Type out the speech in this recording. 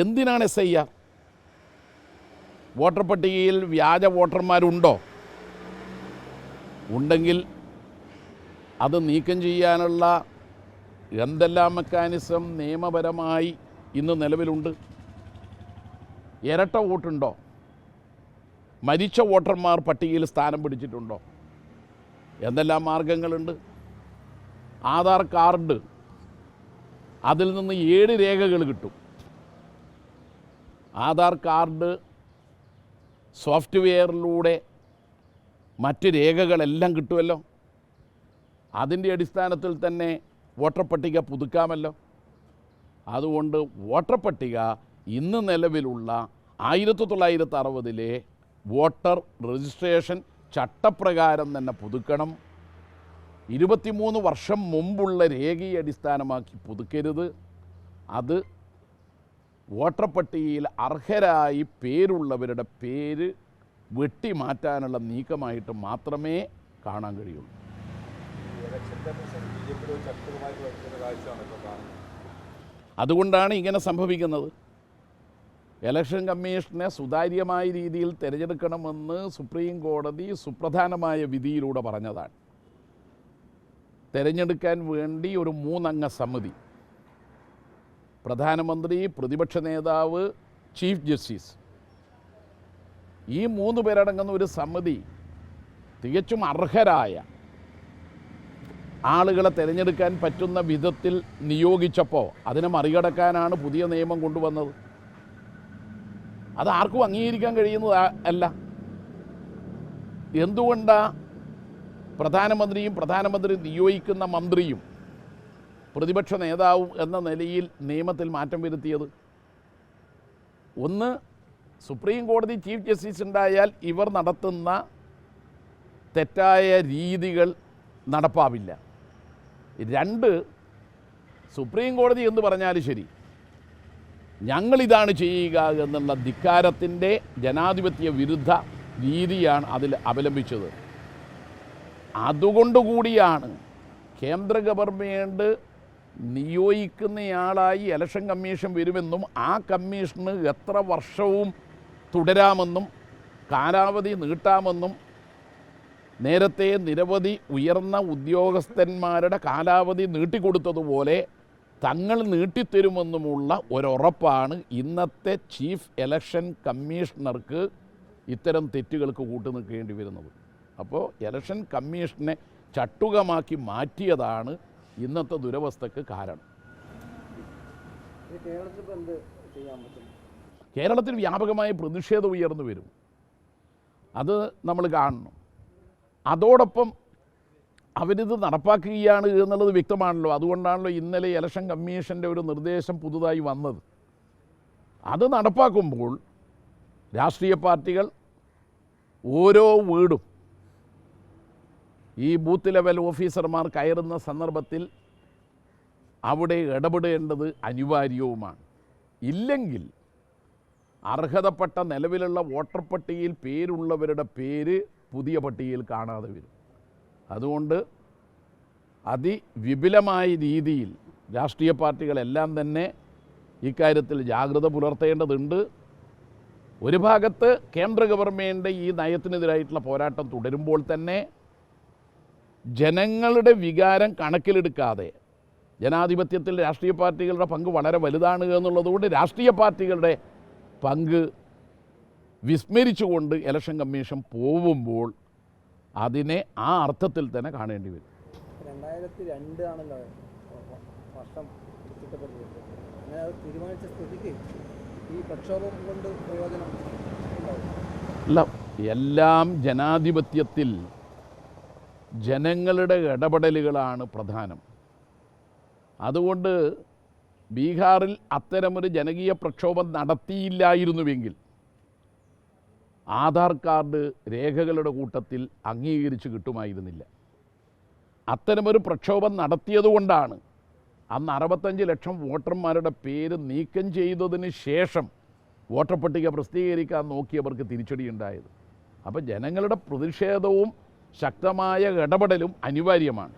എന്തിനാണ് S I voter പട്ടികയിൽ വ്യാജ വോട്ടർമാരുണ്ടോ? ഉണ്ടെങ്കിൽ അത് നീക്കം ചെയ്യാനുള്ള എന്തെല്ലാം മെക്കാനിസം നിയമപരമായി ഇന്ന് നിലവിലുണ്ട്? ഇരട്ട വോട്ടുണ്ടോ? മരിച്ച വോട്ടർമാർ പട്ടികയിൽ സ്ഥാനം പിടിച്ചിട്ടുണ്ടോ? എന്തെല്ലാം മാർഗങ്ങളുണ്ട്? ആധാർ കാർഡ് അതിൽ നിന്ന് ഏഴ് രേഖകൾ കിട്ടും. ആധാർ കാർഡ് സോഫ്റ്റ്വെയറിലൂടെ മറ്റ് രേഖകളെല്ലാം കിട്ടുമല്ലോ. അതിന്റെ അടിസ്ഥാനത്തിൽ തന്നെ വോട്ടർ പട്ടിക പുതുക്കാമല്ലോ. അതുകൊണ്ട് വോട്ടർ പട്ടിക ഇന്ന് നിലവിലുള്ള ആയിരത്തി തൊള്ളായിരത്തി അറുപതിലെ വോട്ടർ രജിസ്ട്രേഷൻ ചട്ടപ്രകാരം തന്നെ പുതുക്കണം. ഇരുപത്തിമൂന്ന് വർഷം മുമ്പുള്ള രേഖയെ അടിസ്ഥാനമാക്കി പുതുക്കരുത്. അത് വോട്ടർ പട്ടികയിൽ അർഹരായി പേരുള്ളവരുടെ പേര് വെട്ടി മാറ്റാനുള്ള നീക്കമായിട്ട് മാത്രമേ കാണാൻ കഴിയുള്ളൂ. അതുകൊണ്ടാണ് ഇങ്ങനെ സംഭവിക്കുന്നത്. ഇലക്ഷൻ കമ്മീഷനെ സുതാര്യമായ രീതിയിൽ തിരഞ്ഞെടുക്കണമെന്ന് സുപ്രീം കോടതി സുപ്രധാനമായ വിധിയിലൂടെ പറഞ്ഞതാണ്. തിരഞ്ഞെടുക്കാൻ വേണ്ടി ഒരു മൂന്നംഗ സമിതി പ്രധാനമന്ത്രി പ്രതിപക്ഷ നേതാവ് ചീഫ് ജസ്റ്റിസ്. ഈ മൂന്ന് പേരടങ്ങുന്ന ഒരു സമിതി തികച്ചും അർഹരായ ആളുകളെ തിരഞ്ഞെടുക്കാൻ പറ്റുന്ന വിധത്തിൽ നിയോഗിച്ചപ്പോൾ അതിനെ മറികടക്കാനാണ് പുതിയ നിയമം കൊണ്ടുവന്നത്. അത് ആർക്കും അംഗീകരിക്കാൻ കഴിയുന്നത് അല്ല. എന്തുകൊണ്ടാണ് പ്രധാനമന്ത്രിയും പ്രധാനമന്ത്രി നിയോഗിക്കുന്ന മന്ത്രിയും പ്രതിപക്ഷ നേതാവും എന്ന നിലയിൽ നിയമത്തിൽ മാറ്റം വരുത്തിയത്. ഒന്ന് സുപ്രീം കോടതി ചീഫ് ജസ്റ്റിസ് ഉണ്ടായാൽ ഇവർ നടത്തുന്ന തെറ്റായ രീതികൾ നടപ്പാവില്ല. രണ്ട് സുപ്രീം കോടതി എന്ന് പറഞ്ഞാൽ ശരി ഞങ്ങളിതാണ് ചെയ്യുക എന്നുള്ള ധിക്കാരത്തിന്റെ ജനാധിപത്യ വിരുദ്ധ രീതിയാണ് അതിൽ അവലംബിച്ചത്. അതുകൊണ്ടുകൂടിയാണ് കേന്ദ്ര ഗവൺമെന്റ് നിയോഗിക്കുന്നയാളായി ഇലക്ഷൻ കമ്മീഷൻ വരുമെന്നും ആ കമ്മീഷന് എത്ര വർഷവും തുടരാമെന്നും കാലാവധി നീട്ടാമെന്നും നേരത്തെ നിരവധി ഉയർന്ന ഉദ്യോഗസ്ഥന്മാരുടെ കാലാവധി നീട്ടിക്കൊടുത്തതുപോലെ തങ്ങൾ നീട്ടിത്തരുമെന്നുമുള്ള ഒരുറപ്പാണ് ഇന്നത്തെ ചീഫ് ഇലക്ഷൻ കമ്മീഷണർക്ക് ഇത്തരം തെറ്റുകൾക്ക് കൂട്ടുനിൽക്കേണ്ടി വരുന്നത്. അപ്പോൾ ഇലക്ഷൻ കമ്മീഷനെ ചട്ടുകമാക്കി മാറ്റിയതാണ് ഇന്നത്തെ ദുരവസ്ഥക്ക് കാരണം. കേരളത്തിൽ വ്യാപകമായ പ്രതിഷേധം ഉയർന്നു വരും. അത് നമ്മൾ കാണണം. അതോടൊപ്പം അവരിത് നടപ്പാക്കുകയാണ് എന്നുള്ളത് വ്യക്തമാണല്ലോ. അതുകൊണ്ടാണല്ലോ ഇന്നലെ ഇലക്ഷൻ കമ്മീഷന്റെ ഒരു നിർദ്ദേശം പുതുതായി വന്നത്. അത് നടപ്പാക്കുമ്പോൾ രാഷ്ട്രീയ പാർട്ടികൾ ഓരോ വീടും ഈ ബൂത്ത് ലെവൽ ഓഫീസർമാർ കയറുന്ന സന്ദർഭത്തിൽ അവിടെ ഇടപെടേണ്ടത് അനിവാര്യവുമാണ്. ഇല്ലെങ്കിൽ അർഹതപ്പെട്ട നിലവിലുള്ള വോട്ടർ പട്ടികയിൽ പേരുള്ളവരുടെ പേര് പുതിയ പട്ടികയിൽ കാണാതെ വരും. അതുകൊണ്ട് അതിവിപുലമായ രീതിയിൽ രാഷ്ട്രീയ പാർട്ടികളെല്ലാം തന്നെ ഇക്കാര്യത്തിൽ ജാഗ്രത പുലർത്തേണ്ടതുണ്ട്. ഒരു ഭാഗത്ത് കേന്ദ്ര ഗവൺമെന്റ് ഈ നയത്തിനെതിരായിട്ടുള്ള പോരാട്ടം തുടരുമ്പോൾ തന്നെ ജനങ്ങളുടെ വികാരം കണക്കിലെടുക്കാതെ ജനാധിപത്യത്തിൽ രാഷ്ട്രീയ പാർട്ടികളുടെ പങ്ക് വളരെ വലുതാണ് എന്നുള്ളതുകൊണ്ട് രാഷ്ട്രീയ പാർട്ടികളുടെ പങ്ക് വിസ്മരിച്ചുകൊണ്ട് ഇലക്ഷൻ കമ്മീഷൻ പോകുമ്പോൾ അതിനെ ആ അർത്ഥത്തിൽ തന്നെ കാണേണ്ടി വരും. രണ്ടായിരത്തി രണ്ട് ആണല്ലോ വർഷം ചിട്ടപ്പെടുത്തിയത് അങ്ങനെ അത് തീരുമാനിച്ച സ്ഥിതിക്ക് ഈ പ്രക്ഷോഭം കൊണ്ട് പ്രയോജനം അല്ല എല്ലാം ജനാധിപത്യത്തിൽ ജനങ്ങളുടെ ഇടപെടലുകളാണ് പ്രധാനം. അതുകൊണ്ട് ബീഹാറിൽ അത്തരമൊരു ജനകീയ പ്രക്ഷോഭം നടത്തിയില്ലായിരുന്നുവെങ്കിൽ ആധാർ കാർഡ് രേഖകളുടെ കൂട്ടത്തിൽ അംഗീകരിച്ച് കിട്ടുമായിരുന്നില്ല. അത്തരമൊരു പ്രക്ഷോഭം നടത്തിയതുകൊണ്ടാണ് അന്ന് അറുപത്തഞ്ച് ലക്ഷം വോട്ടർമാരുടെ പേര് നീക്കം ചെയ്തതിന് ശേഷം വോട്ടർ പട്ടിക പ്രസിദ്ധീകരിക്കാൻ നോക്കിയവർക്ക് തിരിച്ചടിയുണ്ടായത്. അപ്പോൾ ജനങ്ങളുടെ പ്രതിഷേധവും ശക്തമായ ഇടപെടലും അനിവാര്യമാണ്.